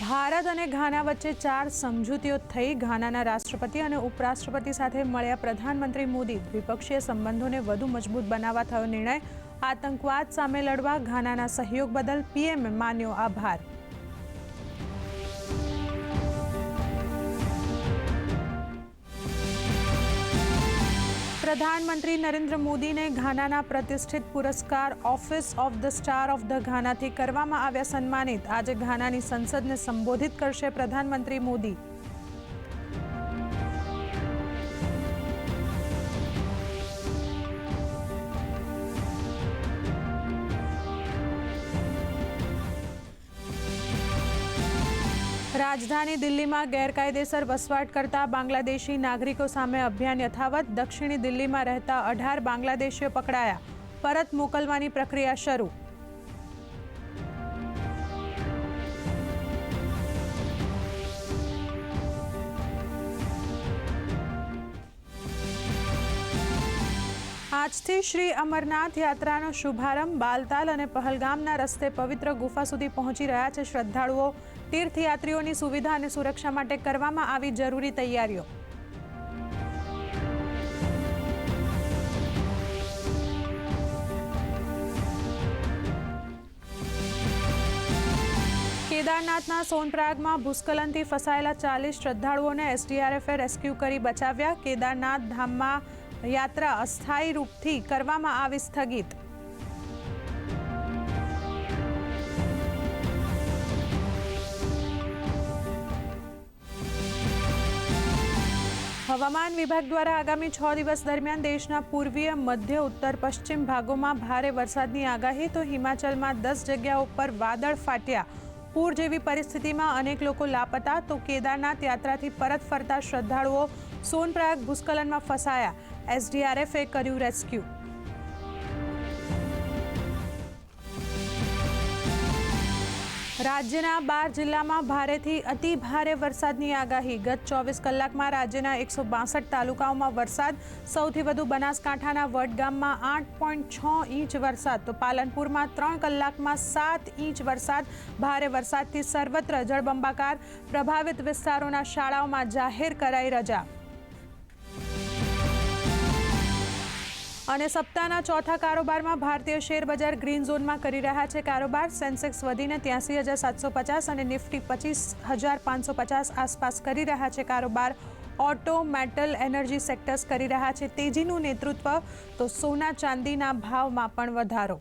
ભારત અને ઘાના વચ્ચે ચાર સમજૂતીઓ થઈ ઘાનાના રાષ્ટ્રપતિ અને ઉપરાષ્ટ્રપતિ સાથે મળ્યા પ્રધાનમંત્રી મોદી. દ્વિપક્ષીય સંબંધોને વધુ મજબૂત બનાવવા થયો નિર્ણય. આતંકવાદ સામે લડવા ઘાનાના સહયોગ બદલ પીએમએ માન્યો આભાર. પ્રધાનમંત્રી નરેન્દ્ર મોદીને ઘાનાના પ્રતિષ્ઠિત પુરસ્કાર office of the star of the ઘાનાથી કરવામાં આવ્યા સન્માનિત. આજે ઘાનાની સંસદને સંબોધિત કરશે પ્રધાનમંત્રી મોદી. રાજધાની દિલ્હીમાં ગેરકાયદેસર વસવાટ કરતા બાંગ્લાદેશી નાગરિકો સામે અભિયાન યથાવત દક્ષિણી દિલ્હીમાં રહેતા અઢાર બાંગ્લાદેશીઓ પકડાયા. પરત મોકલવાની પ્રક્રિયા શરૂ. આજથી શ્રી અમરનાથ યાત્રાનો શુભારંભ બાલતાલ અને પહલગામના રસ્તે પવિત્ર ગુફા સુધી પહોંચી રહ્યા છે શ્રદ્ધાળુઓ. તીર્થયાત્રીઓની સુવિધા અને સુરક્ષા માટે કરવામાં આવી જરૂરી તૈયારીઓ. કેદારનાથના સોનપ્રાગમાં ભૂસ્ખલનથી ફસાયેલા ચાલીસ શ્રદ્ધાળુઓને એસડીઆરએફે રેસ્ક્યુ કરી બચાવ્યા. કેદારનાથ ધામમાં યાત્રા અસ્થાયી રૂપથી કરવામાં આવી સ્થગિત હવામાન વિભાગ દ્વારા આગામી છ દિવસ દરમિયાન દેશના પૂર્વીય મધ્ય ઉત્તર પશ્ચિમ ભાગોમાં ભારે વરસાદની આગાહી તો હિમાચલમાં દસ જગ્યાઓ પર વાદળ ફાટ્યા પૂર જેવી પરિસ્થિતિમાં અનેક લોકો લાપતા તો કેદારનાથ યાત્રાથી પરત ફરતા શ્રદ્ધાળુઓ સોનપ્રયાગ ભૂસ્ખલનમાં ફસાયા એસડીઆરએફે કર્યું રેસ્ક્યુ. રાજ્યના બાર જિલ્લામાં ભારેથી અતિ ભારે વરસાદની આગાહી. ગત ચોવીસ કલાકમાં રાજ્યના એકસો બાસઠ તાલુકાઓમાં વરસાદ, સૌથી વધુ બનાસકાંઠાના વડગામમાં આઠ પોઈન્ટ છ ઇંચ વરસાદ, તો પાલનપુરમાં ત્રણ કલાકમાં સાત ઇંચ વરસાદ. ભારે વરસાદથી સર્વત્ર જળબંબાકાર, પ્રભાવિત વિસ્તારોના શાળાઓમાં જાહેર કરાઈ રજા. અને સપ્તાહના ચોથા કારોબારમાં ભારતીય શેર બજાર ગ્રીન ઝોનમાં કરી રહ્યા છે કારોબાર. સેન્સેક્સ વધીને ત્યાસી હજાર સાતસો પચાસ અને નિફ્ટી પચીસ હજાર પાંચસો પચાસ આસપાસ કરી રહ્યા છે કારોબાર. ઓટો, મેટલ, એનર્જી સેક્ટર્સ કરી રહ્યા છે. તેજીનું નેતૃત્વ તો સોના ચાંદીના ભાવમાં પણ વધારો.